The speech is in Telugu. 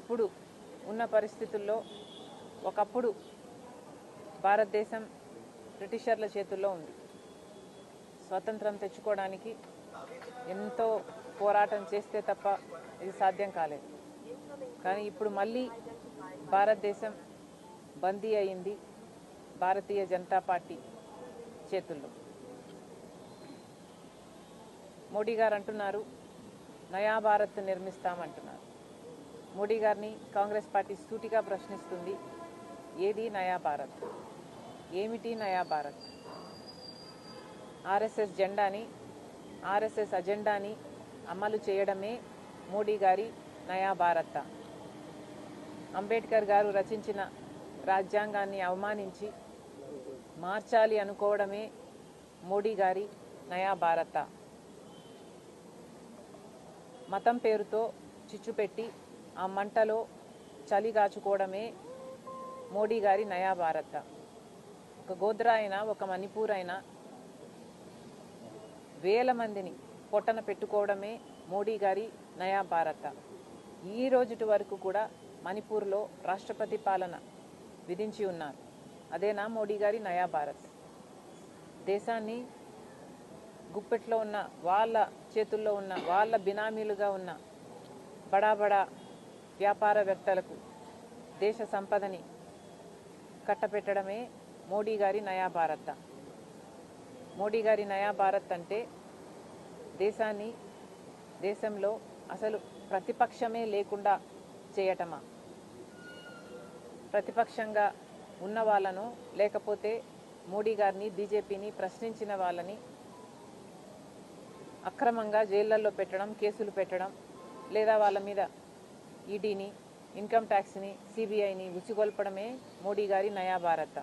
ఇప్పుడు ఉన్న పరిస్థితుల్లో ఒకప్పుడు భారతదేశం బ్రిటిషర్ల చేతుల్లో ఉంది. స్వతంత్రం తెచ్చుకోవడానికి ఎంతో పోరాటం చేస్తే తప్ప ఇది సాధ్యం కాలేదు. కానీ ఇప్పుడు మళ్ళీ భారతదేశం బందీ అయింది భారతీయ జనతా పార్టీ చేతుల్లో. మోడీ గారు అంటున్నారు నయా భారత్ నిర్మిస్తామంటున్నారు. మోడీ గారిని కాంగ్రెస్ పార్టీ సూటిగా ప్రశ్నిస్తుంది. ఏది నయా భారత్? ఏమిటి నయా భారత్? ఆర్ఎస్ఎస్ జెండాని ఆర్ఎస్ఎస్ అజెండాని అమలు చేయడమే మోడీ గారి నయా భారత. అంబేద్కర్ గారు రచించిన రాజ్యాంగాన్ని అవమానించి మార్చాలి అనుకోవడమే మోడీ గారి నయా భారత. మతం పేరుతో చిచ్చుపెట్టి ఆ మంటలో చలిగాచుకోవడమే మోడీ గారి నయా భారత ఒక గోద్రా అయినా ఒక మణిపూర్ అయినా వేల మందిని పొట్టన పెట్టుకోవడమే మోడీ గారి నయా భారత ఈ రోజుటి వరకు కూడా మణిపూర్లో రాష్ట్రపతి పాలన విధించి ఉన్నారు. అదేనా మోడీ గారి నయా భారత్ దేశాన్ని గుప్పెట్లో ఉన్న వాళ్ళ చేతుల్లో ఉన్న వాళ్ళ బినామీలుగా ఉన్న బడా బడా వ్యాపారవేత్తలకు దేశ సంపదని కట్టపెట్టడమే మోడీ గారి నయా భారత్. మోడీ గారి నయా భారత్ అంటే దేశాన్ని దేశంలో అసలు ప్రతిపక్షమే లేకుండా చేయటమా? ప్రతిపక్షంగా ఉన్న వాళ్ళను లేకపోతే మోడీ గారిని బీజేపీని ప్రశ్నించిన వాళ్ళని అక్రమంగా జైళ్ళలో పెట్టడం కేసులు పెట్టడం లేదా వాళ్ళ మీద ఈడీని ఇన్కమ్ ట్యాక్స్ని సిబిఐని ఉసిగొల్పడమే మోడీ గారి నయా భారత.